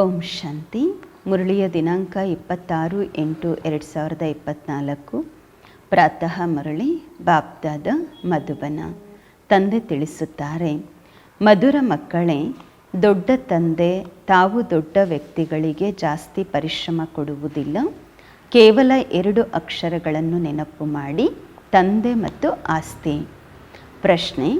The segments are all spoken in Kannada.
ಓಂ ಶಾಂತಿ. ಮುರಳಿಯ ದಿನಾಂಕ ಇಪ್ಪತ್ತಾರು ಎಂಟು ಎರಡು ಸಾವಿರದ ಇಪ್ಪತ್ತ್ನಾಲ್ಕು ಪ್ರಾತಃ ಮುರಳಿ ಬಾಪ್ದಾದ ಮಧುಬನ. ತಂದೆ ತಿಳಿಸುತ್ತಾರೆ, ಮಧುರ ಮಕ್ಕಳೇ, ದೊಡ್ಡ ತಂದೆ ತಾವು ದೊಡ್ಡ ವ್ಯಕ್ತಿಗಳಿಗೆ ಜಾಸ್ತಿ ಪರಿಶ್ರಮ ಕೊಡುವುದಿಲ್ಲ. ಕೇವಲ ಎರಡು ಅಕ್ಷರಗಳನ್ನು ನೆನಪು ಮಾಡಿ, ತಂದೆ ಮತ್ತು ಆಸ್ತಿ. ಪ್ರಶ್ನೆ,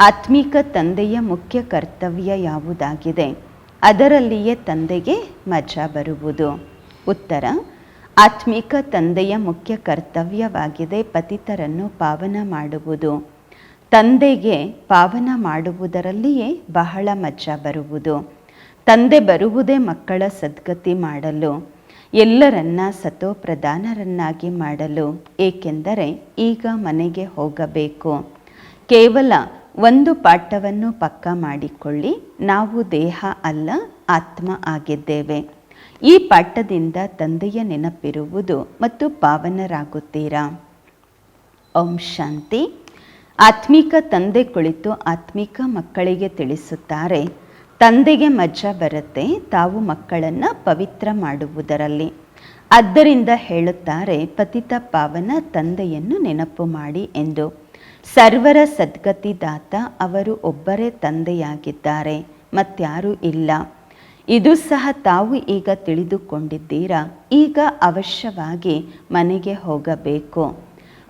ಆತ್ಮಿಕ ತಂದೆಯ ಮುಖ್ಯ ಕರ್ತವ್ಯ ಯಾವುದಾಗಿದೆ? ಅದರಲ್ಲಿಯೇ ತಂದೆಗೆ ಮಜಾ ಬರುವುದು. ಉತ್ತರ, ಆತ್ಮಿಕ ತಂದೆಯ ಮುಖ್ಯ ಕರ್ತವ್ಯವಾಗಿದೆ ಪತಿತರನ್ನು ಪಾವನ ಮಾಡುವುದು. ತಂದೆಗೆ ಪಾವನ ಮಾಡುವುದರಲ್ಲಿಯೇ ಬಹಳ ಮಜಾ ಬರುವುದು. ತಂದೆ ಬರುವುದೇ ಮಕ್ಕಳ ಸದ್ಗತಿ ಮಾಡಲು, ಎಲ್ಲರನ್ನ ಸತೋಪ್ರಧಾನರನ್ನಾಗಿ ಮಾಡಲು, ಏಕೆಂದರೆ ಈಗ ಮನೆಗೆ ಹೋಗಬೇಕು. ಕೇವಲ ಒಂದು ಪಾಠವನ್ನು ಪಕ್ಕ ಮಾಡಿಕೊಳ್ಳಿ. ನಾವು ದೇಹ ಅಲ್ಲ, ಆತ್ಮ ಆಗಿದ್ದೇವೆ. ಈ ಪಾಠದಿಂದ ತಂದೆಯ ನೆನಪಿರುವುದು ಮತ್ತು ಪಾವನರಾಗುತ್ತೀರಾ? ಓಂ ಶಾಂತಿ. ಆತ್ಮಿಕ ತಂದೆ ಕುಳಿತು ಆತ್ಮಿಕ ಮಕ್ಕಳಿಗೆ ತಿಳಿಸುತ್ತಾರೆ, ತಂದೆಗೆ ಮಜಾ ಬರುತ್ತೆ, ತಾವು ಮಕ್ಕಳನ್ನು ಪವಿತ್ರ ಮಾಡುವುದರಲ್ಲಿ. ಆದ್ದರಿಂದ ಹೇಳುತ್ತಾರೆ, ಪತಿತ ಪಾವನ ತಂದೆಯನ್ನು ನೆನಪು ಮಾಡಿ ಎಂದು. ಸರ್ವರ ಸದ್ಗತಿದಾತ ಅವರು ಒಬ್ಬರೇ ತಂದೆಯಾಗಿದ್ದಾರೆ ಮತ್ತಾರೂ ಇಲ್ಲ. ಇದು ಸಹ ತಾವು ಈಗ ತಿಳಿದುಕೊಂಡಿದ್ದೀರಾ? ಈಗ ಅವಶ್ಯವಾಗಿ ಮನೆಗೆ ಹೋಗಬೇಕು.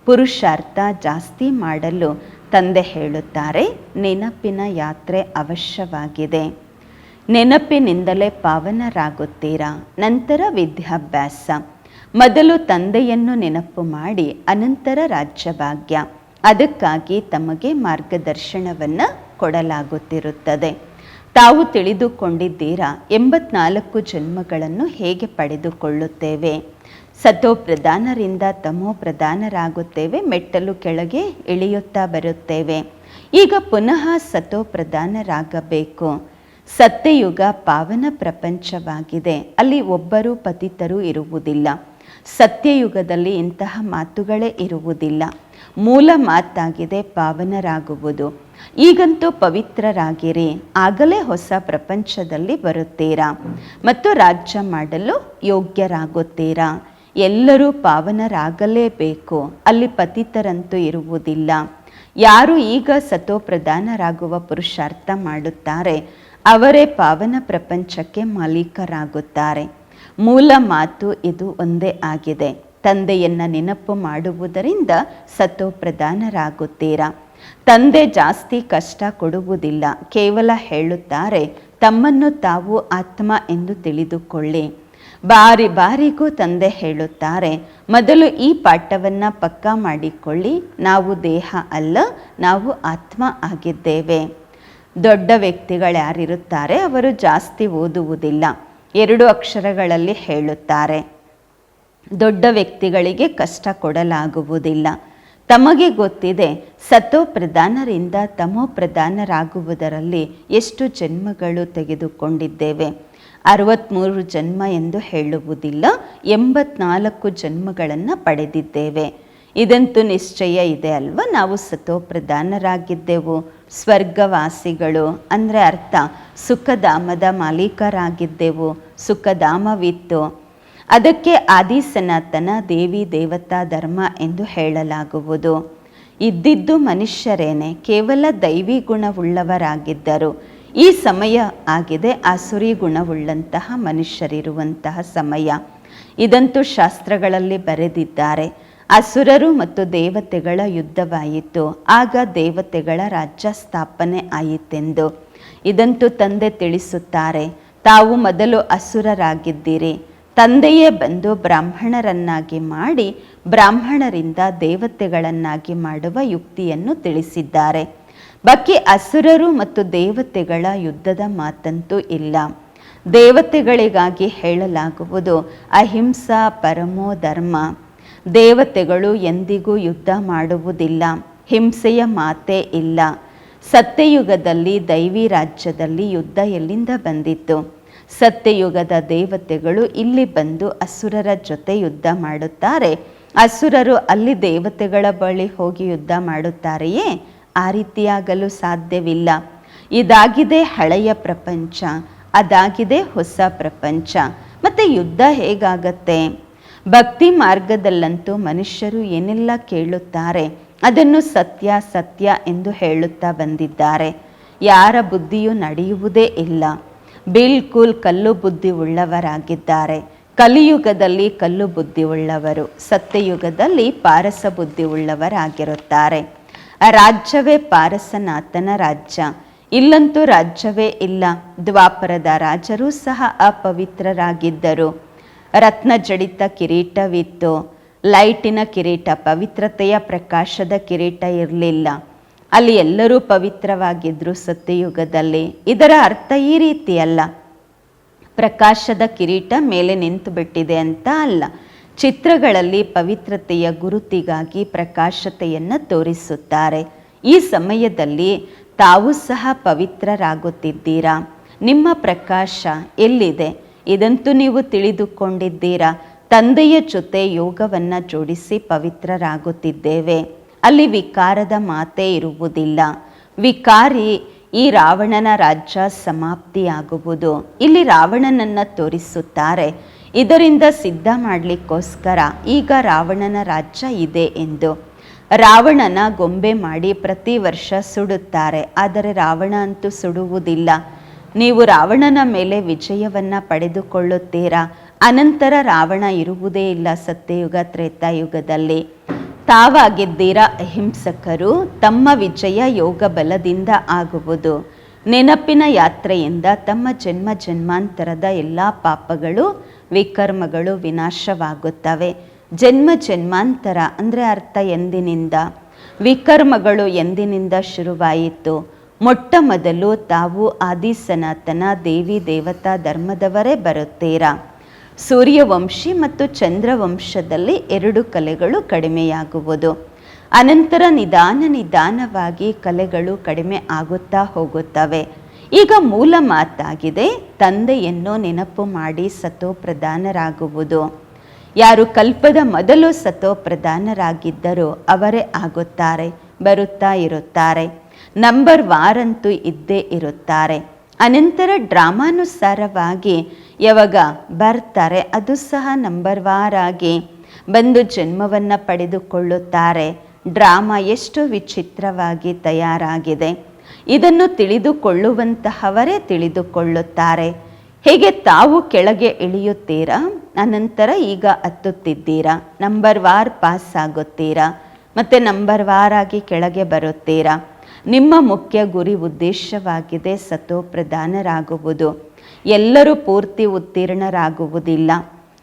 ಪುರುಷಾರ್ಥ ಜಾಸ್ತಿ ಮಾಡಲು ತಂದೆ ಹೇಳುತ್ತಾರೆ, ನೆನಪಿನ ಯಾತ್ರೆ ಅವಶ್ಯವಾಗಿದೆ. ನೆನಪಿನಿಂದಲೇ ಪಾವನರಾಗುತ್ತೀರಾ? ನಂತರ ವಿದ್ಯಾಭ್ಯಾಸ. ಮೊದಲು ತಂದೆಯನ್ನು ನೆನಪು ಮಾಡಿ, ಅನಂತರ ರಾಜ್ಯಭಾಗ್ಯ. ಅದಕ್ಕಾಗಿ ತಮಗೆ ಮಾರ್ಗದರ್ಶನವನ್ನು ಕೊಡಲಾಗುತ್ತಿರುತ್ತದೆ. ತಾವು ತಿಳಿದುಕೊಂಡಿದ್ದೀರಾ? ಎಂಬತ್ನಾಲ್ಕು ಜನ್ಮಗಳನ್ನು ಹೇಗೆ ಪಡೆದುಕೊಳ್ಳುತ್ತೇವೆ? ಸತೋ ಪ್ರಧಾನರಿಂದ ತಮೋ ಪ್ರಧಾನರಾಗುತ್ತೇವೆ, ಮೆಟ್ಟಲು ಕೆಳಗೆ ಇಳಿಯುತ್ತಾ ಬರುತ್ತೇವೆ. ಈಗ ಪುನಃ ಸತೋ ಪ್ರಧಾನರಾಗಬೇಕು. ಸತ್ಯಯುಗ ಪಾವನ ಪ್ರಪಂಚವಾಗಿದೆ. ಅಲ್ಲಿ ಒಬ್ಬರು ಪತಿತರು ಇರುವುದಿಲ್ಲ. ಸತ್ಯಯುಗದಲ್ಲಿ ಇಂತಹ ಮಾತುಗಳೇ ಇರುವುದಿಲ್ಲ. ಮೂಲ ಮಾತಾಗಿದೆ ಪಾವನರಾಗುವುದು. ಈಗಂತೂ ಪವಿತ್ರರಾಗಿರಿ, ಆಗಲೇ ಹೊಸ ಪ್ರಪಂಚದಲ್ಲಿ ಬರುತ್ತೀರಾ? ಮತ್ತು ರಾಜ್ಯ ಮಾಡಲು ಯೋಗ್ಯರಾಗುತ್ತೀರಾ? ಎಲ್ಲರೂ ಪಾವನರಾಗಲೇಬೇಕು, ಅಲ್ಲಿ ಪತಿತರಂತೂ ಇರುವುದಿಲ್ಲ. ಯಾರು ಈಗ ಸತೋ ಪ್ರಧಾನರಾಗುವ ಪುರುಷಾರ್ಥ ಮಾಡುತ್ತಾರೆ, ಅವರೇ ಪಾವನ ಪ್ರಪಂಚಕ್ಕೆ ಮಾಲೀಕರಾಗುತ್ತಾರೆ. ಮೂಲ ಮಾತು ಇದು ಒಂದೇ ಆಗಿದೆ. ತಂದೆಯನ್ನ ನೆನಪು ಮಾಡುವುದರಿಂದ ಸತೋ ಪ್ರಧಾನರಾಗುತ್ತೀರಾ ತಂದೆ ಜಾಸ್ತಿ ಕಷ್ಟ ಕೊಡುವುದಿಲ್ಲ, ಕೇವಲ ಹೇಳುತ್ತಾರೆ, ತಮ್ಮನ್ನು ತಾವು ಆತ್ಮ ಎಂದು ತಿಳಿದುಕೊಳ್ಳಿ. ಬಾರಿ ಬಾರಿಗೂ ತಂದೆ ಹೇಳುತ್ತಾರೆ, ಮೊದಲು ಈ ಪಾಠವನ್ನು ಪಕ್ಕ ಮಾಡಿಕೊಳ್ಳಿ, ನಾವು ದೇಹ ಅಲ್ಲ, ನಾವು ಆತ್ಮ ಆಗಿದ್ದೇವೆ. ದೊಡ್ಡ ವ್ಯಕ್ತಿಗಳು ಯಾರಿರುತ್ತಾರೆ, ಅವರು ಜಾಸ್ತಿ ಓದುವುದಿಲ್ಲ. ಎರಡು ಅಕ್ಷರಗಳಲ್ಲಿ ಹೇಳುತ್ತಾರೆ. ದೊಡ್ಡ ವ್ಯಕ್ತಿಗಳಿಗೆ ಕಷ್ಟ ಕೊಡಲಾಗುವುದಿಲ್ಲ. ತಮಗೆ ಗೊತ್ತಿದೆ ಸತೋ ಪ್ರಧಾನರಿಂದ ತಮೋ ಪ್ರಧಾನರಾಗುವುದರಲ್ಲಿ ಎಷ್ಟು ಜನ್ಮಗಳು ತೆಗೆದುಕೊಂಡಿದ್ದೇವೆ. ಅರವತ್ತ್ಮೂರು ಜನ್ಮ ಎಂದು ಹೇಳುವುದಿಲ್ಲ, ಎಂಬತ್ನಾಲ್ಕು ಜನ್ಮಗಳನ್ನು ಪಡೆದಿದ್ದೇವೆ. ಇದಂತೂ ನಿಶ್ಚಯ ಇದೆ ಅಲ್ವಾ? ನಾವು ಸತೋ ಪ್ರಧಾನರಾಗಿದ್ದೆವು. ಸ್ವರ್ಗವಾಸಿಗಳು ಅಂದರೆ ಅರ್ಥ, ಸುಖಧಾಮದ ಮಾಲೀಕರಾಗಿದ್ದೆವು. ಸುಖಧಾಮವಿತ್ತು. ಅದಕ್ಕೆ ಆದಿ ಸನಾತನ ದೇವಿ ದೇವತಾ ಧರ್ಮ ಎಂದು ಹೇಳಲಾಗುವುದು. ಇದ್ದಿದ್ದು ಮನುಷ್ಯರೇನೆ, ಕೇವಲ ದೈವಿ ಗುಣವುಳ್ಳವರಾಗಿದ್ದರು. ಈ ಸಮಯ ಆಗಿದೆ ಆಸುರಿ ಗುಣವುಳ್ಳಂತಹ ಮನುಷ್ಯರಿರುವಂತಹ ಸಮಯ. ಇದಂತೂ ಶಾಸ್ತ್ರಗಳಲ್ಲಿ ಬರೆದಿದ್ದಾರೆ. ಅಸುರರು ಮತ್ತು ದೇವತೆಗಳ ಯುದ್ಧವಾಯಿತು, ಆಗ ದೇವತೆಗಳ ರಾಜ್ಯ ಸ್ಥಾಪನೆ ಆಯಿತೆಂದು. ಇದಂತೂ ತಂದೆ ತಿಳಿಸುತ್ತಾರೆ, ತಾವು ಮೊದಲು ಅಸುರರಾಗಿದ್ದೀರಿ ತಂದೆಯೇ ಬಂದು ಬ್ರಾಹ್ಮಣರನ್ನಾಗಿ ಮಾಡಿ ಬ್ರಾಹ್ಮಣರಿಂದ ದೇವತೆಗಳನ್ನಾಗಿ ಮಾಡುವ ಯುಕ್ತಿಯನ್ನು ತಿಳಿಸಿದ್ದಾರೆ. ಬಾಕಿ ಅಸುರರು ಮತ್ತು ದೇವತೆಗಳ ಯುದ್ಧದ ಮಾತಂತೂ ಇಲ್ಲ. ದೇವತೆಗಳಿಗಾಗಿ ಹೇಳಲಾಗುವುದು ಅಹಿಂಸಾ ಪರಮೋ ಧರ್ಮ. ದೇವತೆಗಳು ಎಂದಿಗೂ ಯುದ್ಧ ಮಾಡುವುದಿಲ್ಲ, ಹಿಂಸೆಯ ಮಾತೇ ಇಲ್ಲ. ಸತ್ಯಯುಗದಲ್ಲಿ ದೈವಿ ರಾಜ್ಯದಲ್ಲಿ ಯುದ್ಧ ಎಲ್ಲಿಂದ ಬಂದಿತ್ತು? ಸತ್ಯಯುಗದ ದೇವತೆಗಳು ಇಲ್ಲಿ ಬಂದು ಅಸುರರ ಜೊತೆ ಯುದ್ಧ ಮಾಡುತ್ತಾರೆ. ಅಸುರರು ಅಲ್ಲಿ ದೇವತೆಗಳ ಬಳಿ ಹೋಗಿ ಯುದ್ಧ ಮಾಡುತ್ತಾರೆಯೇ? ಆ ರೀತಿಯಾಗಲು ಸಾಧ್ಯವಿಲ್ಲ. ಇದಾಗಿದೆ ಹಳೆಯ ಪ್ರಪಂಚ, ಅದಾಗಿದೆ ಹೊಸ ಪ್ರಪಂಚ. ಮತ್ತು ಯುದ್ಧ ಹೇಗಾಗತ್ತೆ? ಭಕ್ತಿ ಮಾರ್ಗದಲ್ಲಂತೂ ಮನುಷ್ಯರು ಏನೆಲ್ಲ ಕೇಳುತ್ತಾರೆ? ಅದನ್ನು ಸತ್ಯ ಸತ್ಯ ಎಂದು ಹೇಳುತ್ತಾ ಬಂದಿದ್ದಾರೆ. ಯಾರ ಬುದ್ಧಿಯು ನಡೆಯುವುದೇ ಇಲ್ಲ. ಬಿಲ್ಕುಲ್ ಕಲ್ಲು ಬುದ್ಧಿ ಉಳ್ಳವರಾಗಿದ್ದಾರೆ. ಕಲಿಯುಗದಲ್ಲಿ ಕಲ್ಲು ಬುದ್ಧಿ ಉಳ್ಳವರು, ಸತ್ಯಯುಗದಲ್ಲಿ ಪಾರಸ ಬುದ್ಧಿ ಉಳ್ಳವರಾಗಿರುತ್ತಾರೆ. ರಾಜ್ಯವೇ ಪಾರಸನಾಥನ ರಾಜ್ಯ, ಇಲ್ಲಂತೂ ರಾಜ್ಯವೇ ಇಲ್ಲ. ದ್ವಾಪರದ ರಾಜರೂ ಸಹ ಅಪವಿತ್ರರಾಗಿದ್ದರು. ರತ್ನ ಜಡಿತ ಕಿರೀಟವಿತ್ತು. ಲೈಟಿನ ಕಿರೀಟ ಪವಿತ್ರತೆಯ ಪ್ರಕಾಶದ ಕಿರೀಟ ಇರಲಿಲ್ಲ. ಅಲ್ಲಿ ಎಲ್ಲರೂ ಪವಿತ್ರವಾಗಿದ್ದರು ಸತ್ಯಯುಗದಲ್ಲಿ. ಇದರ ಅರ್ಥ ಈ ರೀತಿ ಅಲ್ಲ. ಪ್ರಕಾಶದ ಕಿರೀಟ ಮೇಲೆ ನಿಂತು ಬಿಟ್ಟಿದೆ ಅಂತ ಅಲ್ಲ. ಚಿತ್ರಗಳಲ್ಲಿ ಪವಿತ್ರತೆಯ ಗುರುತಿಗಾಗಿ ಪ್ರಕಾಶತೆಯನ್ನು ತೋರಿಸುತ್ತಾರೆ. ಈ ಸಮಯದಲ್ಲಿ ತಾವು ಸಹ ಪವಿತ್ರರಾಗುತ್ತಿದ್ದೀರಾ? ನಿಮ್ಮ ಪ್ರಕಾಶ ಎಲ್ಲಿದೆ? ಇದಂತೂ ನೀವು ತಿಳಿದುಕೊಂಡಿದ್ದೀರಾ? ತಂದೆಯ ಜೊತೆ ಯೋಗವನ್ನು ಜೋಡಿಸಿ ಪವಿತ್ರರಾಗುತ್ತಿದ್ದೇವೆ. ಅಲ್ಲಿ ವಿಕಾರದ ಮಾತೇ ಇರುವುದಿಲ್ಲ. ವಿಕಾರಿ ಈ ರಾವಣನ ರಾಜ್ಯ ಸಮಾಪ್ತಿಯಾಗುವುದು. ಇಲ್ಲಿ ರಾವಣನನ್ನು ತೋರಿಸುತ್ತಾರೆ. ಇದರಿಂದ ಸಿದ್ಧ ಮಾಡಲಿಕ್ಕೋಸ್ಕರ ಈಗ ರಾವಣನ ರಾಜ್ಯ ಇದೆ ಎಂದು. ರಾವಣನ ಗೊಂಬೆ ಮಾಡಿ ಪ್ರತಿ ವರ್ಷ ಸುಡುತ್ತಾರೆ. ಆದರೆ ರಾವಣ ಅಂತೂ ಸುಡುವುದಿಲ್ಲ. ನೀವು ರಾವಣನ ಮೇಲೆ ವಿಜಯವನ್ನು ಪಡೆದುಕೊಳ್ಳುತ್ತೀರಾ? ಅನಂತರ ರಾವಣ ಇರುವುದೇ ಇಲ್ಲ ಸತ್ಯಯುಗ ತ್ರೇತಾಯುಗದಲ್ಲಿ. ತಾವಾಗಿದ್ದೀರಾ ಅಹಿಂಸಕರು, ತಮ್ಮ ವಿಜಯ ಯೋಗ ಬಲದಿಂದ ಆಗುವುದು. ನೆನಪಿನ ಯಾತ್ರೆಯಿಂದ ತಮ್ಮ ಜನ್ಮ ಜನ್ಮಾಂತರದ ಎಲ್ಲ ಪಾಪಗಳು, ವಿಕರ್ಮಗಳು ವಿನಾಶವಾಗುತ್ತವೆ. ಜನ್ಮ ಜನ್ಮಾಂತರ ಅಂದರೆ ಅರ್ಥ ಎಂದಿನಿಂದ? ವಿಕರ್ಮಗಳು ಎಂದಿನಿಂದ ಶುರುವಾಯಿತು? ಮೊಟ್ಟ ಮೊದಲು ತಾವು ಆದಿ ಸನಾತನ ದೇವಿ ದೇವತಾ ಧರ್ಮದವರೇ ಬರುತ್ತೀರಾ? ಸೂರ್ಯವಂಶಿ ಮತ್ತು ಚಂದ್ರವಂಶದಲ್ಲಿ ಎರಡು ಕಲೆಗಳು ಕಡಿಮೆಯಾಗುವುದು. ಅನಂತರ ನಿಧಾನ ನಿಧಾನವಾಗಿ ಕಲೆಗಳು ಕಡಿಮೆ ಆಗುತ್ತಾ ಹೋಗುತ್ತವೆ. ಈಗ ಮೂಲ ಮಾತಾಗಿದೆ, ತಂದೆಯನ್ನು ನೆನಪು ಮಾಡಿ ಸತೋ ಪ್ರಧಾನರಾಗುವುದು ಯಾರು ಕಲ್ಪದ ಮೊದಲು ಸತೋ ಪ್ರಧಾನರಾಗಿದ್ದರೂ ಅವರೇ ಆಗುತ್ತಾರೆ, ಬರುತ್ತಾ ಇರುತ್ತಾರೆ. ನಂಬರ್ ವಾರಂತೂ ಇದ್ದೇ ಇರುತ್ತಾರೆ. ಅನಂತರ ಡ್ರಾಮಾನುಸಾರವಾಗಿ ಯಾವಾಗ ಬರ್ತಾರೆ ಅದು ಸಹ ನಂಬರ್ ವಾರಾಗಿ ಬಂದು ಜನ್ಮವನ್ನು ಪಡೆದುಕೊಳ್ಳುತ್ತಾರೆ. ಡ್ರಾಮಾ ಎಷ್ಟು ವಿಚಿತ್ರವಾಗಿ ತಯಾರಾಗಿದೆ. ಇದನ್ನು ತಿಳಿದುಕೊಳ್ಳುವಂತಹವರೇ ತಿಳಿದುಕೊಳ್ಳುತ್ತಾರೆ. ಹೇಗೆ ತಾವು ಕೆಳಗೆ ಇಳಿಯುತ್ತೀರಾ? ಅನಂತರ ಈಗ ಹತ್ತುತ್ತಿದ್ದೀರಾ? ನಂಬರ್ ವಾರ್ ಪಾಸ್ ಆಗುತ್ತೀರಾ? ಮತ್ತು ನಂಬರ್ ವಾರಾಗಿ ಕೆಳಗೆ ಬರುತ್ತೀರಾ? ನಿಮ್ಮ ಮುಖ್ಯ ಗುರಿ ಉದ್ದೇಶವಾಗಿದೆ ಸತೋ ಪ್ರಧಾನರಾಗುವುದು. ಎಲ್ಲರೂ ಪೂರ್ತಿ ಉತ್ತೀರ್ಣರಾಗುವುದಿಲ್ಲ.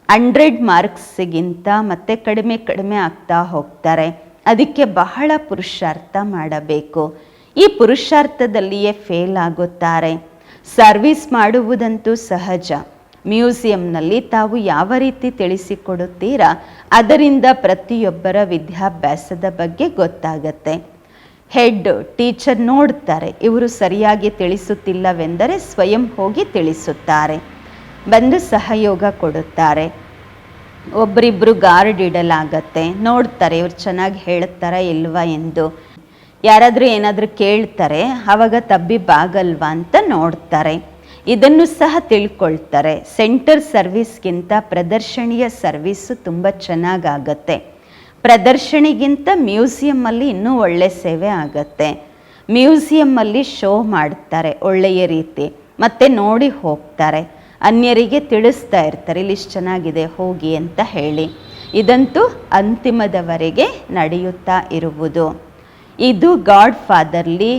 ಹಂಡ್ರೆಡ್ ಮಾರ್ಕ್ಸ್ಗಿಂತ ಮತ್ತೆ ಕಡಿಮೆ ಕಡಿಮೆ ಆಗ್ತಾ ಹೋಗ್ತಾರೆ. ಅದಕ್ಕೆ ಬಹಳ ಪುರುಷಾರ್ಥ ಮಾಡಬೇಕು. ಈ ಪುರುಷಾರ್ಥದಲ್ಲಿಯೇ ಫೇಲ್ ಆಗುತ್ತಾರೆ. ಸರ್ವಿಸ್ ಮಾಡುವುದಂತೂ ಸಹಜ. ಮ್ಯೂಸಿಯಂನಲ್ಲಿ ತಾವು ಯಾವ ರೀತಿ ತಿಳಿಸಿಕೊಡುತ್ತೀರಾ ಅದರಿಂದ ಪ್ರತಿಯೊಬ್ಬರ ವಿದ್ಯಾಭ್ಯಾಸದ ಬಗ್ಗೆ ಗೊತ್ತಾಗತ್ತೆ. ಹೆಡ್, ಟೀಚರ್ ನೋಡ್ತಾರೆ, ಇವರು ಸರಿಯಾಗಿ ತಿಳಿಸುತ್ತಿಲ್ಲವೆಂದರೆ ಸ್ವಯಂ ಹೋಗಿ ತಿಳಿಸುತ್ತಾರೆ. ಬಂದು ಸಹಯೋಗ ಕೊಡುತ್ತಾರೆ. ಒಬ್ಬರಿಬ್ಬರು ಗಾರ್ಡ್ ಇಡಲಾಗತ್ತೆ, ನೋಡ್ತಾರೆ, ಇವ್ರು ಚೆನ್ನಾಗಿ ಹೇಳ್ತಾರಾ ಇಲ್ವಾ ಎಂದು. ಯಾರಾದರೂ ಏನಾದರೂ ಕೇಳ್ತಾರೆ ಆವಾಗ ತಬ್ಬಿ ಬಾಗಲ್ವಾ ಅಂತ ನೋಡ್ತಾರೆ. ಇದನ್ನು ಸಹ ತಿಳ್ಕೊಳ್ತಾರೆ. ಸೆಂಟರ್ ಸರ್ವಿಸ್ಗಿಂತ ಪ್ರದರ್ಶನೀಯ ಸರ್ವಿಸ್ಸು ತುಂಬ ಚೆನ್ನಾಗಾಗತ್ತೆ. ಪ್ರದರ್ಶನಿಗಿಂತ ಮ್ಯೂಸಿಯಮ್ಮಲ್ಲಿ ಇನ್ನೂ ಒಳ್ಳೆ ಸೇವೆ ಆಗತ್ತೆ. ಮ್ಯೂಸಿಯಮ್ಮಲ್ಲಿ ಶೋ ಮಾಡ್ತಾರೆ, ಒಳ್ಳೆಯ ರೀತಿ. ಮತ್ತೆ ನೋಡಿ ಹೋಗ್ತಾರೆ. ಅನ್ಯರಿಗೆ ತಿಳಿಸ್ತಾ ಇರ್ತಾರೆ, ಇಲ್ಲಿ ಇಷ್ಟು ಚೆನ್ನಾಗಿದೆ, ಹೋಗಿ ಅಂತ ಹೇಳಿ. ಇದಂತೂ ಅಂತಿಮದವರೆಗೆ ನಡೆಯುತ್ತಾ ಇರುವುದು. ಇದು ಗಾಡ್ ಫಾದರ್ಲಿ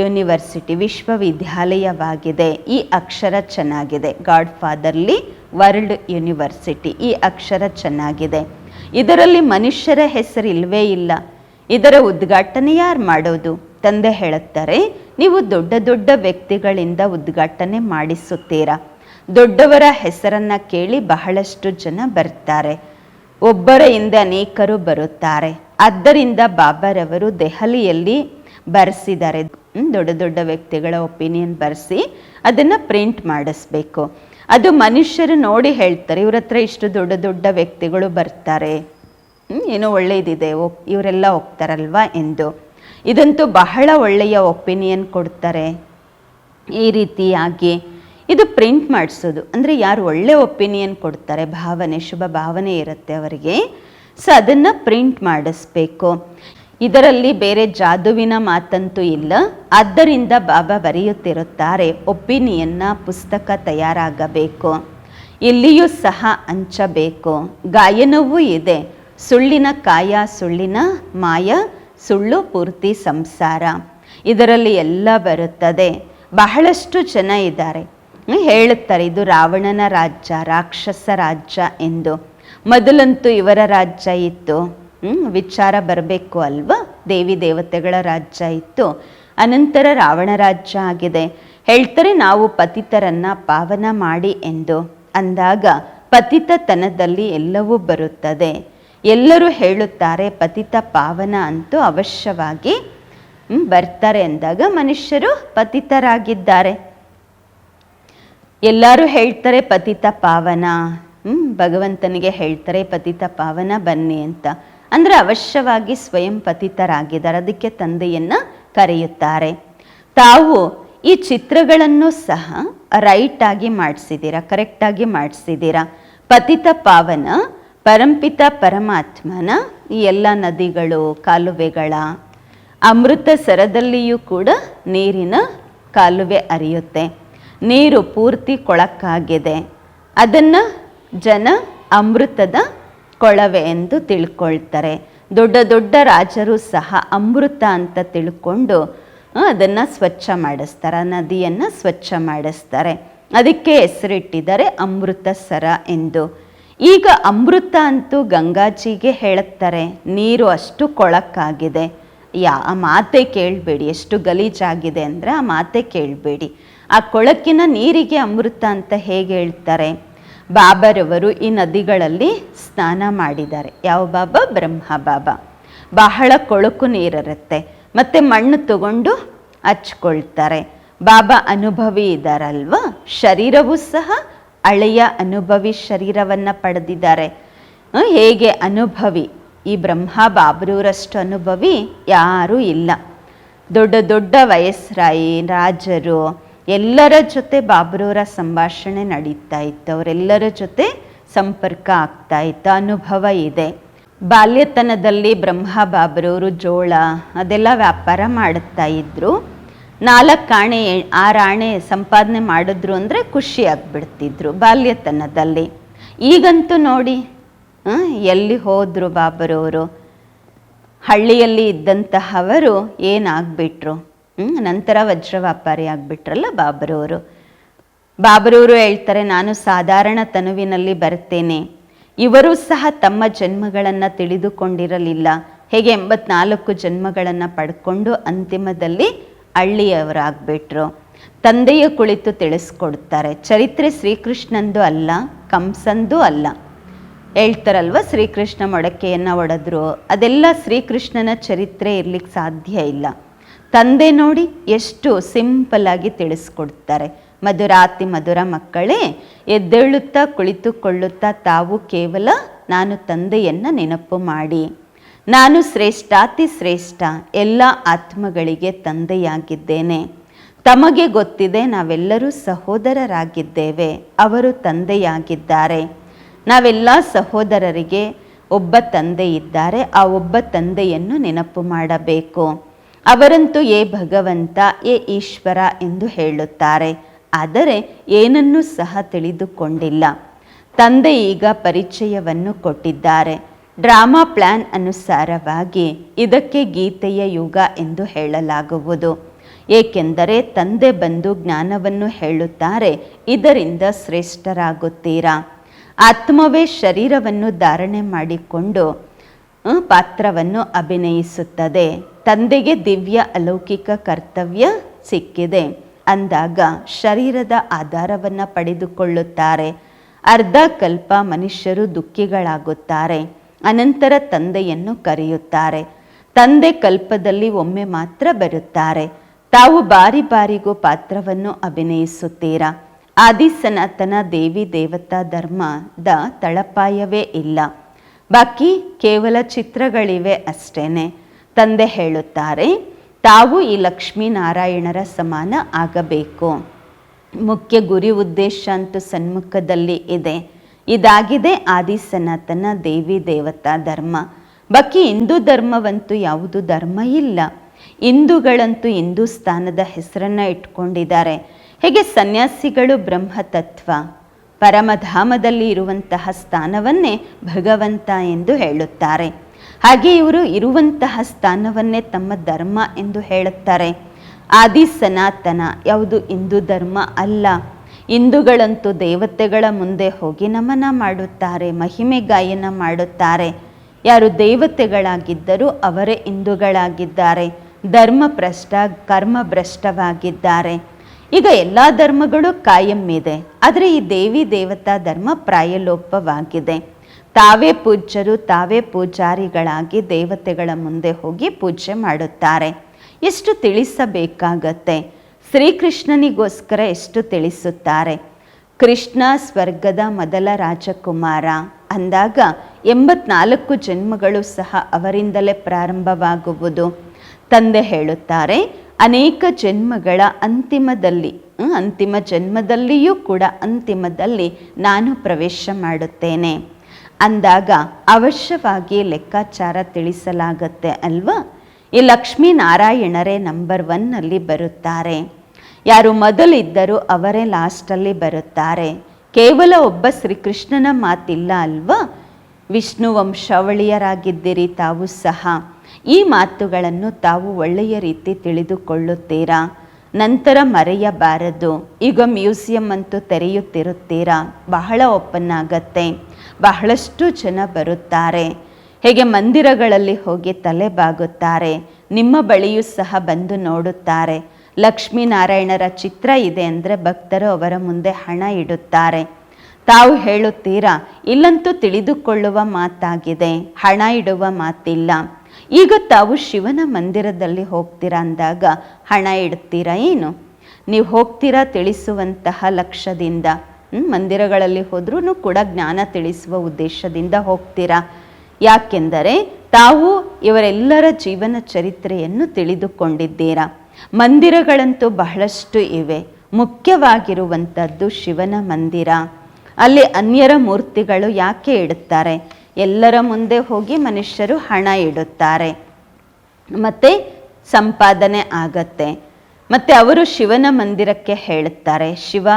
ಯೂನಿವರ್ಸಿಟಿ ವಿಶ್ವವಿದ್ಯಾಲಯವಾಗಿದೆ. ಈ ಅಕ್ಷರ ಚೆನ್ನಾಗಿದೆ. God fatherly world university. ಈ ಅಕ್ಷರ ಚೆನ್ನಾಗಿದೆ. ಇದರಲ್ಲಿ ಮನುಷ್ಯರ ಹೆಸರು ಇಲ್ವೇ ಇಲ್ಲ. ಇದರ ಉದ್ಘಾಟನೆ ಯಾರು ಮಾಡೋದು? ತಂದೆ ಹೇಳುತ್ತಾರೆ, ನೀವು ದೊಡ್ಡ ದೊಡ್ಡ ವ್ಯಕ್ತಿಗಳಿಂದ ಉದ್ಘಾಟನೆ ಮಾಡಿಸುತ್ತೀರಾ? ದೊಡ್ಡವರ ಹೆಸರನ್ನ ಕೇಳಿ ಬಹಳಷ್ಟು ಜನ ಬರ್ತಾರೆ. ಒಬ್ಬರ ಹಿಂದೆ ಅನೇಕರು ಬರುತ್ತಾರೆ. ಆದ್ದರಿಂದ ಬಾಬಾರವರು ದೆಹಲಿಯಲ್ಲಿ ಬರೆಸಿದ್ದಾರೆ. ದೊಡ್ಡ ದೊಡ್ಡ ವ್ಯಕ್ತಿಗಳ ಒಪಿನಿಯನ್ ಬರೆಸಿ ಅದನ್ನು ಪ್ರಿಂಟ್ ಮಾಡಿಸ್ಬೇಕು. ಅದು ಮನುಷ್ಯರು ನೋಡಿ ಹೇಳ್ತಾರೆ, ಇವ್ರ ಹತ್ರ ಇಷ್ಟು ದೊಡ್ಡ ದೊಡ್ಡ ವ್ಯಕ್ತಿಗಳು ಬರ್ತಾರೆ. ಏನೋ ಒಳ್ಳೆಯದಿದೆ ಒಪ್ ಇವರೆಲ್ಲ ಹೋಗ್ತಾರಲ್ವಾ ಎಂದು. ಇದಂತೂ ಬಹಳ ಒಳ್ಳೆಯ ಒಪಿನಿಯನ್ ಕೊಡ್ತಾರೆ. ಈ ರೀತಿಯಾಗಿ ಇದು ಪ್ರಿಂಟ್ ಮಾಡಿಸೋದು. ಅಂದರೆ ಯಾರು ಒಳ್ಳೆ ಒಪಿನಿಯನ್ ಕೊಡ್ತಾರೆ, ಭಾವನೆ, ಶುಭ ಭಾವನೆ ಇರುತ್ತೆ ಅವರಿಗೆ. ಸೊ ಅದನ್ನು ಪ್ರಿಂಟ್ ಮಾಡಿಸ್ಬೇಕು. ಇದರಲ್ಲಿ ಬೇರೆ ಜಾದುವಿನ ಮಾತಂತೂ ಇಲ್ಲ. ಆದ್ದರಿಂದ ಬಾಬಾ ಬರೆಯುತ್ತಿರುತ್ತಾರೆ ಒಪಿನಿಯನ್ನ ಪುಸ್ತಕ ತಯಾರಾಗಬೇಕು. ಇಲ್ಲಿಯೂ ಸಹ ಹಂಚಬೇಕು. ಗಾಯನವೂ ಇದೆ. ಸುಳ್ಳಿನ ಕಾಯ, ಸುಳ್ಳಿನ ಮಾಯ, ಸುಳ್ಳು ಪೂರ್ತಿ ಸಂಸಾರ. ಇದರಲ್ಲಿ ಎಲ್ಲ ಬರುತ್ತದೆ. ಬಹಳಷ್ಟು ಜನ ಇದ್ದಾರೆ. ಹೇಳುತ್ತಾರೆ, ಇದು ರಾವಣನ ರಾಜ್ಯ, ರಾಕ್ಷಸ ರಾಜ್ಯ ಎಂದು. ಮೊದಲಂತೂ ಇವರ ರಾಜ್ಯ ಇತ್ತು. ವಿಚಾರ ಬರಬೇಕು ಅಲ್ವಾ? ದೇವಿ ದೇವತೆಗಳ ರಾಜ್ಯ ಇತ್ತು. ಅನಂತರ ರಾವಣ ರಾಜ್ಯ ಆಗಿದೆ. ಹೇಳ್ತಾರೆ ನಾವು ಪತಿತರನ್ನ ಪಾವನ ಮಾಡಿ ಎಂದು. ಅಂದಾಗ ಪತಿತತನದಲ್ಲಿ ಎಲ್ಲವೂ ಬರುತ್ತದೆ. ಎಲ್ಲರೂ ಹೇಳುತ್ತಾರೆ ಪತಿತ ಪಾವನ ಅಂತೂ ಅವಶ್ಯವಾಗಿ ಬರ್ತಾರೆ ಅಂದಾಗ ಮನುಷ್ಯರು ಪತಿತರಾಗಿದ್ದಾರೆ. ಎಲ್ಲರೂ ಹೇಳ್ತಾರೆ ಪತಿತ ಪಾವನ. ಹ್ಮ್, ಭಗವಂತನಿಗೆ ಹೇಳ್ತಾರೆ ಪತಿತ ಪಾವನ ಬನ್ನಿ ಅಂತ. ಅಂದರೆ ಅವಶ್ಯವಾಗಿ ಸ್ವಯಂ ಪತಿತರಾಗಿದ್ದಾರೆ. ಅದಕ್ಕೆ ತಂದೆಯನ್ನು ಕರೆಯುತ್ತಾರೆ. ತಾವು ಈ ಚಿತ್ರಗಳನ್ನು ಸಹ ರೈಟ್ ಆಗಿ ಮಾಡಿಸಿದ್ದೀರಾ ಕರೆಕ್ಟಾಗಿ ಮಾಡಿಸಿದ್ದೀರಾ? ಪತಿತ ಪಾವನ, ಪರಂಪಿತ ಪರಮಾತ್ಮನ ಈ ಎಲ್ಲ ನದಿಗಳು, ಕಾಲುವೆಗಳ ಅಮೃತ ಸರದಲ್ಲಿಯೂ ಕೂಡ ನೀರಿನ ಕಾಲುವೆ ಅರಿಯುತ್ತೆ. ನೀರು ಪೂರ್ತಿ ಕೊಳಕಾಗಿದೆ. ಅದನ್ನು ಜನ ಅಮೃತದ ಕೊಳವೆ ಎಂದು ತಿಳ್ಕೊಳ್ತಾರೆ. ದೊಡ್ಡ ದೊಡ್ಡ ರಾಜರು ಸಹ ಅಮೃತ ಅಂತ ತಿಳ್ಕೊಂಡು ಅದನ್ನು ಸ್ವಚ್ಛ ಮಾಡಿಸ್ತಾರೆ, ನದಿಯನ್ನು ಸ್ವಚ್ಛ ಮಾಡಿಸ್ತಾರೆ. ಅದಕ್ಕೆ ಹೆಸರಿಟ್ಟಿದ್ದಾರೆ ಅಮೃತ ಸರ ಎಂದು. ಈಗ ಅಮೃತ ಅಂತೂ ಗಂಗಾಜಿಗೆ ಹೇಳುತ್ತಾರೆ, ನೀರು ಅಷ್ಟು ಕೊಳಕಾಗಿದೆ. ಯಾ, ಆ ಮಾತೆ ಕೇಳಬೇಡಿ, ಎಷ್ಟು ಗಲೀಜಾಗಿದೆ ಅಂದರೆ ಆ ಮಾತೆ ಕೇಳಬೇಡಿ. ಆ ಕೊಳಕಿನ ನೀರಿಗೆ ಅಮೃತ ಅಂತ ಹೇಗೆ ಹೇಳ್ತಾರೆ? ಬಾಬರವರು ಈ ನದಿಗಳಲ್ಲಿ ಸ್ನಾನ ಮಾಡಿದ್ದಾರೆ. ಯಾವ ಬಾಬಾ? ಬ್ರಹ್ಮ ಬಾಬಾ. ಬಹಳ ಕೊಳಕು ನೀರಿರುತ್ತೆ. ಮತ್ತು ಮಣ್ಣು ತಗೊಂಡು ಹಚ್ಕೊಳ್ತಾರೆ. ಬಾಬಾ ಅನುಭವಿ ಇದ್ದಾರಲ್ವಾ? ಶರೀರವೂ ಸಹ ಹಳೆಯ ಅನುಭವಿ ಶರೀರವನ್ನು ಪಡೆದಿದ್ದಾರೆ. ಹೇಗೆ ಅನುಭವಿ? ಈ ಬ್ರಹ್ಮ ಬಾಬ್ರವರಷ್ಟು ಅನುಭವಿ ಯಾರೂ ಇಲ್ಲ. ದೊಡ್ಡ ದೊಡ್ಡ ವಯಸ್ಸರಾಯಿ ರಾಜರು ಎಲ್ಲರ ಜೊತೆ ಬಾಬ್ರವರ ಸಂಭಾಷಣೆ ನಡೀತಾ ಇತ್ತು. ಅವರೆಲ್ಲರ ಜೊತೆ ಸಂಪರ್ಕ ಆಗ್ತಾ ಇತ್ತು. ಅನುಭವ ಇದೆ. ಬಾಲ್ಯತನದಲ್ಲಿ ಬ್ರಹ್ಮ ಬಾಬ್ರವರು ಜೋಳ ಅದೆಲ್ಲ ವ್ಯಾಪಾರ ಮಾಡುತ್ತಾ ಇದ್ರು. ನಾಲ್ಕು ಆಣೆ ಆರು ಆಣೆ ಸಂಪಾದನೆ ಮಾಡಿದ್ರು ಅಂದರೆ ಖುಷಿ ಆಗಿಬಿಡ್ತಿದ್ರು ಬಾಲ್ಯತನದಲ್ಲಿ. ಈಗಂತೂ ನೋಡಿ ಎಲ್ಲಿ ಹೋದರು ಬಾಬರವರು ಹಳ್ಳಿಯಲ್ಲಿ ಇದ್ದಂತಹವರು ಏನಾಗ್ಬಿಟ್ರು? ನಂತರ ವಜ್ರ ವ್ಯಾಪಾರಿ ಆಗಿಬಿಟ್ರಲ್ಲ ಬಾಬರವರು ಬಾಬರವರು ಹೇಳ್ತಾರೆ, ನಾನು ಸಾಧಾರಣ ತನುವಿನಲ್ಲಿ ಬರ್ತೇನೆ. ಇವರು ಸಹ ತಮ್ಮ ಜನ್ಮಗಳನ್ನು ತಿಳಿದುಕೊಂಡಿರಲಿಲ್ಲ. ಹೇಗೆ ಎಂಬತ್ನಾಲ್ಕು ಜನ್ಮಗಳನ್ನು ಪಡ್ಕೊಂಡು ಅಂತಿಮದಲ್ಲಿ ಹಳ್ಳಿಯವರಾಗ್ಬಿಟ್ರು. ತಂದೆಯ ಕುಳಿತು ತಿಳಿಸ್ಕೊಡ್ತಾರೆ. ಚರಿತ್ರೆ ಶ್ರೀಕೃಷ್ಣಂದು ಅಲ್ಲ, ಕಂಸಂದು ಅಲ್ಲ. ಹೇಳ್ತಾರಲ್ವ, ಶ್ರೀಕೃಷ್ಣ ಮೊಡಕೆಯನ್ನು ಒಡೆದ್ರು. ಅದೆಲ್ಲ ಶ್ರೀಕೃಷ್ಣನ ಚರಿತ್ರೆ ಇರ್ಲಿಕ್ಕೆ ಸಾಧ್ಯ ಇಲ್ಲ. ತಂದೆ ನೋಡಿ ಎಷ್ಟು ಸಿಂಪಲ್ ಆಗಿ ತಿಳಿಸ್ಕೊಡ್ತಾರೆ. ಮಧುರಾತಿ ಮಧುರ ಮಕ್ಕಳೇ, ಎದ್ದೇಳುತ್ತಾ ಕುಳಿತುಕೊಳ್ಳುತ್ತಾ ತಾವು ಕೇವಲ ನಾನು ತಂದೆಯನ್ನ ನೆನಪು ಮಾಡಿ. ನಾನು ಶ್ರೇಷ್ಠಾತಿ ಶ್ರೇಷ್ಠ, ಎಲ್ಲ ಆತ್ಮಗಳಿಗೆ ತಂದೆಯಾಗಿದ್ದೇನೆ. ತಮಗೆ ಗೊತ್ತಿದೆ ನಾವೆಲ್ಲರೂ ಸಹೋದರರಾಗಿದ್ದೇವೆ, ಅವರು ತಂದೆಯಾಗಿದ್ದಾರೆ. ನಾವೆಲ್ಲ ಸಹೋದರರಿಗೆ ಒಬ್ಬ ತಂದೆ ಇದ್ದಾರೆ, ಆ ಒಬ್ಬ ತಂದೆಯನ್ನು ನೆನಪು ಮಾಡಬೇಕು. ಅವರಂತೂ ಏ ಭಗವಂತ, ಏ ಈಶ್ವರ ಎಂದು ಹೇಳುತ್ತಾರೆ. ಆದರೆ ಏನನ್ನೂ ಸಹ ತಿಳಿದುಕೊಂಡಿಲ್ಲ. ತಂದೆ ಈಗ ಪರಿಚಯವನ್ನು ಕೊಟ್ಟಿದ್ದಾರೆ. ಡ್ರಾಮಾ ಪ್ಲಾನ್ ಅನುಸಾರವಾಗಿ ಇದಕ್ಕೆ ಗೀತೆಯ ಯುಗ ಎಂದು ಹೇಳಲಾಗುವುದು. ಏಕೆಂದರೆ ತಂದೆ ಬಂದು ಜ್ಞಾನವನ್ನು ಹೇಳುತ್ತಾರೆ, ಇದರಿಂದ ಶ್ರೇಷ್ಠರಾಗುತ್ತೀರಾ? ಆತ್ಮವೇ ಶರೀರವನ್ನು ಧಾರಣೆ ಮಾಡಿಕೊಂಡು ಪಾತ್ರವನ್ನು ಅಭಿನಯಿಸುತ್ತದೆ. ತಂದೆಗೆ ದಿವ್ಯ ಅಲೌಕಿಕ ಕರ್ತವ್ಯ ಸಿಕ್ಕಿದೆ. ಅಂದಾಗ ಶರೀರದ ಆಧಾರವನ್ನು ಪಡೆದುಕೊಳ್ಳುತ್ತಾರೆ. ಅರ್ಧ ಕಲ್ಪ ಮನುಷ್ಯರು ದುಃಖಿಗಳಾಗುತ್ತಾರೆ. ಅನಂತರ ತಂದೆಯನ್ನು ಕರೆಯುತ್ತಾರೆ. ತಂದೆ ಕಲ್ಪದಲ್ಲಿ ಒಮ್ಮೆ ಮಾತ್ರ ಬರುತ್ತಾರೆ. ತಾವು ಬಾರಿ ಬಾರಿಗೂ ಪಾತ್ರವನ್ನು ಅಭಿನಯಿಸುತ್ತೀರಾ? ಆದಿ ಸನಾತನ ದೇವಿ ದೇವತಾ ಧರ್ಮದ ತಳಪಾಯವೇ ಇಲ್ಲ. ಬಾಕಿ ಕೇವಲ ಚಿತ್ರಗಳಿವೆ ಅಷ್ಟೇನೆ. ತಂದೆ ಹೇಳುತ್ತಾರೆ, ತಾವು ಈ ಲಕ್ಷ್ಮೀನಾರಾಯಣರ ಸಮಾನ ಆಗಬೇಕು. ಮುಖ್ಯ ಗುರಿ ಉದ್ದೇಶ ಅಂತೂ ಸನ್ಮುಖದಲ್ಲಿ ಇದೆ. ಇದಾಗಿದೆ ಆದಿ ಸನಾತನ ದೇವಿ ದೇವತಾ ಧರ್ಮ. ಬಾಕಿ ಹಿಂದೂ ಧರ್ಮವಂತೂ ಯಾವುದು ಧರ್ಮ ಇಲ್ಲ. ಹಿಂದೂಗಳಂತೂ ಹಿಂದೂಸ್ತಾನದ ಹೆಸರನ್ನು ಇಟ್ಕೊಂಡಿದ್ದಾರೆ. ಹೇಗೆ ಸನ್ಯಾಸಿಗಳು ಬ್ರಹ್ಮತತ್ವ? ಪರಮಧಾಮದಲ್ಲಿ ಇರುವಂತಹ ಸ್ಥಾನವನ್ನೇ ಭಗವಂತ ಎಂದು ಹೇಳುತ್ತಾರೆ. ಹಾಗೆ ಇವರು ಇರುವಂತಹ ಸ್ಥಾನವನ್ನೇ ತಮ್ಮ ಧರ್ಮ ಎಂದು ಹೇಳುತ್ತಾರೆ. ಆದಿ ಸನಾತನ ಯಾವುದು ಹಿಂದೂ ಧರ್ಮ ಅಲ್ಲ. ಹಿಂದೂಗಳಂತೂ ದೇವತೆಗಳ ಮುಂದೆ ಹೋಗಿ ನಮನ ಮಾಡುತ್ತಾರೆ, ಮಹಿಮೆ ಗಾಯನ ಮಾಡುತ್ತಾರೆ. ಯಾರು ದೇವತೆಗಳಾಗಿದ್ದರೂ ಅವರೇ ಹಿಂದೂಗಳಾಗಿದ್ದಾರೆ. ಧರ್ಮ ಭ್ರಷ್ಟ, ಕರ್ಮ ಭ್ರಷ್ಟವಾಗಿದ್ದಾರೆ. ಈಗ ಎಲ್ಲ ಧರ್ಮಗಳು ಕಾಯಂ ಇದೆ. ಆದರೆ ಈ ದೇವಿ ದೇವತಾ ಧರ್ಮ ಪ್ರಾಯಲೋಪವಾಗಿದೆ. ತಾವೇ ಪೂಜ್ಯರು, ತಾವೇ ಪೂಜಾರಿಗಳಾಗಿ ದೇವತೆಗಳ ಮುಂದೆ ಹೋಗಿ ಪೂಜೆ ಮಾಡುತ್ತಾರೆ. ಎಷ್ಟು ತಿಳಿಸಬೇಕಾಗತ್ತೆ? ಶ್ರೀಕೃಷ್ಣನಿಗೋಸ್ಕರ ಎಷ್ಟು ತಿಳಿಸುತ್ತಾರೆ? ಕೃಷ್ಣ ಸ್ವರ್ಗದ ಮೊದಲ ರಾಜಕುಮಾರ. ಅಂದಾಗ ಎಂಬತ್ನಾಲ್ಕು ಜನ್ಮಗಳು ಸಹ ಅವರಿಂದಲೇ ಪ್ರಾರಂಭವಾಗುವುದು. ತಂದೆ ಹೇಳುತ್ತಾರೆ, ಅನೇಕ ಜನ್ಮಗಳ ಅಂತಿಮದಲ್ಲಿ, ಅಂತಿಮ ಜನ್ಮದಲ್ಲಿಯೂ ಕೂಡ ಅಂತಿಮದಲ್ಲಿ ನಾನು ಪ್ರವೇಶ ಮಾಡುತ್ತೇನೆ. ಅಂದಾಗ ಅವಶ್ಯವಾಗಿ ಲೆಕ್ಕಾಚಾರ ತಿಳಿಸಲಾಗತ್ತೆ ಅಲ್ವಾ? ಈ ಲಕ್ಷ್ಮೀನಾರಾಯಣರೇ ನಂಬರ್ ಒನ್ನಲ್ಲಿ ಬರುತ್ತಾರೆ. ಯಾರು ಮೊದಲಿದ್ದರೂ ಅವರೇ ಲಾಸ್ಟಲ್ಲಿ ಬರುತ್ತಾರೆ. ಕೇವಲ ಒಬ್ಬ ಶ್ರೀಕೃಷ್ಣನ ಮಾತಿಲ್ಲ ಅಲ್ವಾ? ವಿಷ್ಣು ವಂಶಾವಳಿಯರಾಗಿದ್ದೀರಿ ತಾವು ಸಹ. ಈ ಮಾತುಗಳನ್ನು ತಾವು ಒಳ್ಳೆಯ ರೀತಿ ತಿಳಿದುಕೊಳ್ಳುತ್ತೀರಾ? ನಂತರ ಮರೆಯಬಾರದು. ಈಗ ಮ್ಯೂಸಿಯಂ ಅಂತೂ ತೆರೆಯುತ್ತಿರುತ್ತೀರಾ? ಬಹಳ ಓಪನ್ ಆಗತ್ತೆ. ಬಹಳಷ್ಟು ಜನ ಬರುತ್ತಾರೆ. ಹೇಗೆ ಮಂದಿರಗಳಲ್ಲಿ ಹೋಗಿ ತಲೆ ಬಾಗುತ್ತಾರೆ ನಿಮ್ಮ ಬಳಿಯೂ ಸಹ ಬಂದು ನೋಡುತ್ತಾರೆ. ಲಕ್ಷ್ಮೀನಾರಾಯಣರ ಚಿತ್ರ ಇದೆ ಅಂದರೆ ಭಕ್ತರು ಅವರ ಮುಂದೆ ಹಣ ಇಡುತ್ತಾರೆ. ತಾವು ಹೇಳುತ್ತೀರಾ, ಇಲ್ಲಂತೂ ತಿಳಿದುಕೊಳ್ಳುವ ಮಾತಾಗಿದೆ. ಹಣ ಇಡುವ ಮಾತಿಲ್ಲ. ಈಗ ತಾವು ಶಿವನ ಮಂದಿರದಲ್ಲಿ ಹೋಗ್ತೀರಾ ಅಂದಾಗ ಹಣ ಇಡ್ತೀರಾ ಏನು? ನೀವು ಹೋಗ್ತೀರಾ ತಿಳಿಸುವಂತಹ ಲಕ್ಷ್ಯದಿಂದ? ಮಂದಿರಗಳಲ್ಲಿ ಹೋದ್ರೂ ಕೂಡ ಜ್ಞಾನ ತಿಳಿಸುವ ಉದ್ದೇಶದಿಂದ ಹೋಗ್ತೀರಾ? ಯಾಕೆಂದರೆ ತಾವು ಇವರೆಲ್ಲರ ಜೀವನ ಚರಿತ್ರೆಯನ್ನು ತಿಳಿದುಕೊಂಡಿದ್ದೀರಾ. ಮಂದಿರಗಳಂತೂ ಬಹಳಷ್ಟು ಇವೆ. ಮುಖ್ಯವಾಗಿರುವಂಥದ್ದು ಶಿವನ ಮಂದಿರ. ಅಲ್ಲಿ ಅನ್ಯರ ಮೂರ್ತಿಗಳು ಯಾಕೆ ಇಡುತ್ತಾರೆ ಎಲ್ಲರ ಮುಂದೆ ಹೋಗಿ ಮನುಷ್ಯರು ಹಣ ಇಡುತ್ತಾರೆ. ಮತ್ತೆ ಸಂಪಾದನೆ ಆಗತ್ತೆ. ಮತ್ತೆ ಅವರು ಶಿವನ ಮಂದಿರಕ್ಕೆ ಹೇಳುತ್ತಾರೆ. ಶಿವ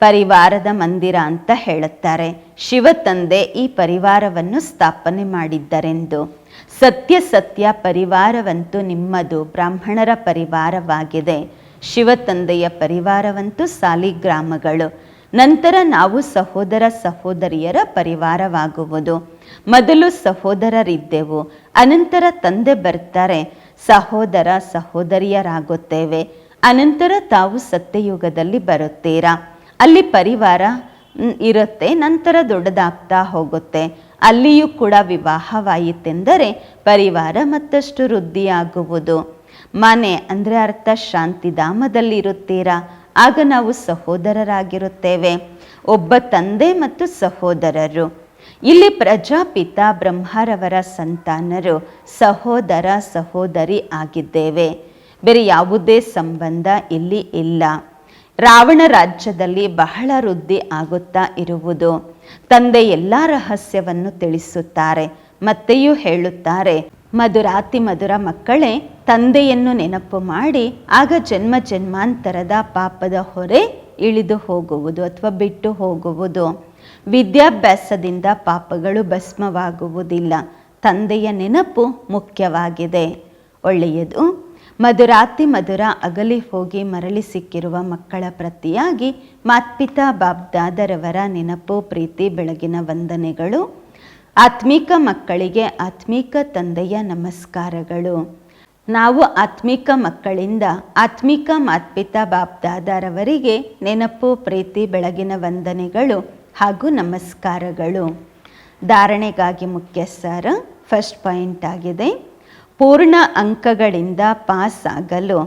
ಪರಿವಾರದ ಮಂದಿರ ಅಂತ ಹೇಳುತ್ತಾರೆ. ಶಿವ ತಂದೆ ಈ ಪರಿವಾರವನ್ನು ಸ್ಥಾಪನೆ ಮಾಡಿದ್ದರೆಂದು. ಸತ್ಯ ಸತ್ಯ ಪರಿವಾರವಂತೂ ನಿಮ್ಮದು, ಬ್ರಾಹ್ಮಣರ ಪರಿವಾರವಾಗಿದೆ. ಶಿವ ತಂದೆಯ ಪರಿವಾರವಂತೂ ಸಾಲಿಗ್ರಾಮಗಳು ನಂತರ ನಾವು ಸಹೋದರ ಸಹೋದರಿಯರ ಪರಿವಾರವಾಗುವುದು. ಮೊದಲು ಸಹೋದರರಿದ್ದೆವು, ಅನಂತರ ತಂದೆ ಬರ್ತಾರೆ, ಸಹೋದರ ಸಹೋದರಿಯರಾಗುತ್ತೇವೆ. ಅನಂತರ ತಾವು ಸತ್ಯಯುಗದಲ್ಲಿ ಬರುತ್ತೀರಾ? ಅಲ್ಲಿ ಪರಿವಾರ ಇರುತ್ತೆ, ನಂತರ ದೊಡ್ಡದಾಗ್ತಾ ಹೋಗುತ್ತೆ. ಅಲ್ಲಿಯೂ ಕೂಡ ವಿವಾಹವಾಯಿತೆಂದರೆ ಪರಿವಾರ ಮತ್ತಷ್ಟು ವೃದ್ಧಿಯಾಗುವುದು. ಮನೆ, ಅಂದರೆ ಅರ್ಥ ಶಾಂತಿಧಾಮದಲ್ಲಿ ಇರುತ್ತೀರಾ ಆಗ ನಾವು ಸಹೋದರರಾಗಿರುತ್ತೇವೆ. ಒಬ್ಬ ತಂದೆ ಮತ್ತು ಸಹೋದರರು. ಇಲ್ಲಿ ಪ್ರಜಾಪಿತ ಬ್ರಹ್ಮರವರ ಸಂತಾನರು ಸಹೋದರ ಸಹೋದರಿ ಆಗಿದ್ದೇವೆ. ಬೇರೆ ಯಾವುದೇ ಸಂಬಂಧ ಇಲ್ಲಿ ಇಲ್ಲ. ರಾವಣ ರಾಜ್ಯದಲ್ಲಿ ಬಹಳ ವೃದ್ಧಿ ಆಗುತ್ತಾ ಇರುವುದು. ತಂದೆ ಎಲ್ಲ ರಹಸ್ಯವನ್ನು ತಿಳಿಸುತ್ತಾರೆ. ಮತ್ತೆಯೂ ಹೇಳುತ್ತಾರೆ ಮಧುರಾತಿ ಮಧುರ ಮಕ್ಕಳೇ, ತಂದೆಯನ್ನು ನೆನಪು ಮಾಡಿ, ಆಗ ಜನ್ಮ ಜನ್ಮಾಂತರದ ಪಾಪದ ಹೊರೆ ಇಳಿದು ಹೋಗುವುದು ಅಥವಾ ಬಿಟ್ಟು ಹೋಗುವುದು. ವಿದ್ಯಾಭ್ಯಾಸದಿಂದ ಪಾಪಗಳು ಭಸ್ಮವಾಗುವುದಿಲ್ಲ. ತಂದೆಯ ನೆನಪು ಮುಖ್ಯವಾಗಿದೆ. ಒಳ್ಳೆಯದು. ಮಧುರಾತಿ ಮಧುರ ಅಗಲಿ ಹೋಗಿ ಮರಳಿ ಸಿಕ್ಕಿರುವ ಮಕ್ಕಳ ಪ್ರತಿಯಾಗಿ ಮಾತ್ಪಿತಾ ಬಾಬ್ದಾದರವರ ನೆನಪು, ಪ್ರೀತಿ, ಬೆಳಗಿನ ವಂದನೆಗಳು ಆತ್ಮಿಕ ಮಕ್ಕಳಿಗೆ ಆತ್ಮಿಕ ತಂದೆಯ ನಮಸ್ಕಾರಗಳು. ನಾವು ಆತ್ಮಿಕ ಮಕ್ಕಳಿಂದ ಆತ್ಮಿಕ ಮಾತ್ಪಿತಾ ಬಾಪ್ದಾದಾರವರಿಗೆ ನೆನಪು, ಪ್ರೀತಿ, ಬೆಳಗಿನ ವಂದನೆಗಳು ಹಾಗೂ ನಮಸ್ಕಾರಗಳು. ಧಾರಣೆಗಾಗಿ ಮುಖ್ಯ ಸರ್ ಫಸ್ಟ್ ಪಾಯಿಂಟ್ ಆಗಿದೆ. ಪೂರ್ಣ ಅಂಕಗಳಿಂದ ಪಾಸ್ ಆಗಲು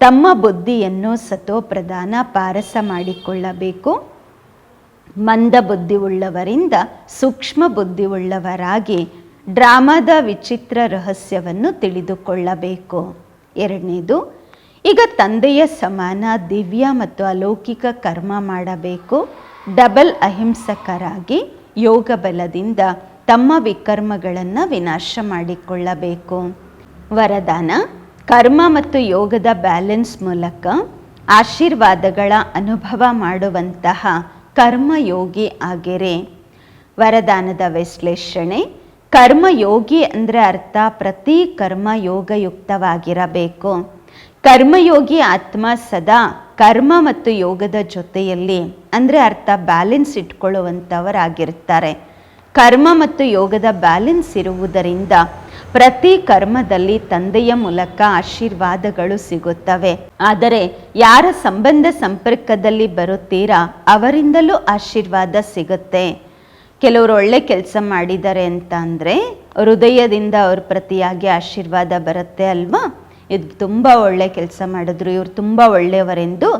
ತಮ್ಮ ಬುದ್ಧಿಯನ್ನು ಸತೋಪ್ರಧಾನ ಪಾರಸ ಮಾಡಿಕೊಳ್ಳಬೇಕು. ಮಂದ ಬುದ್ಧಿ ಉಳ್ಳವರಿಂದ ಸೂಕ್ಷ್ಮ ಬುದ್ಧಿ ಉಳ್ಳವರಾಗಿ ಡ್ರಾಮಾದ ವಿಚಿತ್ರ ರಹಸ್ಯವನ್ನು ತಿಳಿದುಕೊಳ್ಳಬೇಕು. ಎರಡನೇದು, ಈಗ ತಂದೆಯ ಸಮಾನ ದಿವ್ಯ ಮತ್ತು ಅಲೌಕಿಕ ಕರ್ಮ ಮಾಡಬೇಕು. ಡಬಲ್ ಅಹಿಂಸಕರಾಗಿ ಯೋಗ ಬಲದಿಂದ ತಮ್ಮ ವಿಕರ್ಮಗಳನ್ನು ವಿನಾಶ ಮಾಡಿಕೊಳ್ಳಬೇಕು. ವರದಾನ, ಕರ್ಮ ಮತ್ತು ಯೋಗದ ಬ್ಯಾಲೆನ್ಸ್ ಮೂಲಕ ಆಶೀರ್ವಾದಗಳ ಅನುಭವ ಮಾಡುವಂತಹ ಕರ್ಮಯೋಗಿ ಆಗಿರಿ. ವರದಾನದ ವಿಶ್ಲೇಷಣೆ, ಕರ್ಮಯೋಗಿ ಅಂದರೆ ಅರ್ಥ ಪ್ರತಿ ಕರ್ಮ ಯೋಗಯುಕ್ತವಾಗಿರಬೇಕು ಕರ್ಮಯೋಗಿ ಆತ್ಮ ಸದಾ ಕರ್ಮ ಮತ್ತು ಯೋಗದ ಜೊತೆಯಲ್ಲಿ, ಅಂದರೆ ಅರ್ಥ ಬ್ಯಾಲೆನ್ಸ್ ಇಟ್ಕೊಳ್ಳುವಂಥವರಾಗಿರ್ತಾರೆ ಕರ್ಮ ಮತ್ತು ಯೋಗದ ಬ್ಯಾಲೆನ್ಸ್ ಇರುವುದರಿಂದ ಪ್ರತಿ ಕರ್ಮದಲ್ಲಿ ತಂದೆಯ ಮೂಲಕ ಆಶೀರ್ವಾದಗಳು ಸಿಗುತ್ತವೆ. ಆದರೆ ಯಾರ ಸಂಬಂಧ ಸಂಪರ್ಕದಲ್ಲಿ ಬರುತ್ತೀರಾ ಅವರಿಂದಲೂ ಆಶೀರ್ವಾದ ಸಿಗುತ್ತೆ. ಕೆಲವರು ಒಳ್ಳೆ ಕೆಲಸ ಮಾಡಿದ್ದಾರೆ ಅಂತ ಅಂದರೆ ಹೃದಯದಿಂದ ಅವ್ರ ಪ್ರತಿಯಾಗಿ ಆಶೀರ್ವಾದ ಬರುತ್ತೆ ಅಲ್ವಾ? ಇದು ತುಂಬ ಒಳ್ಳೆ ಕೆಲಸ ಮಾಡಿದ್ರು, ಇವರು ತುಂಬ ಒಳ್ಳೆಯವರೆಂದು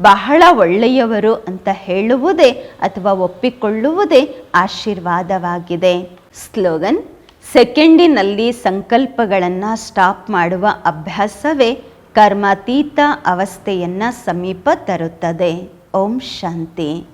ಬಹಳ ಒಳ್ಳೆಯವರು ಅಂತ ಹೇಳುವುದೇ ಅಥವಾ ಒಪ್ಪಿಕೊಳ್ಳುವುದೇ ಆಶೀರ್ವಾದವಾಗಿದೆ. ಸ್ಲೋಗನ್, ಸೆಕೆಂಡಿನಲ್ಲಿ ಸಂಕಲ್ಪಗಳನ್ನು ಸ್ಟಾಪ್ ಮಾಡುವ ಅಭ್ಯಾಸವೇ ಕರ್ಮಾತೀತ ಅವಸ್ಥೆಯನ್ನು ಸಮೀಪ ತರುತ್ತದೆ. ಓಂ ಶಾಂತಿ.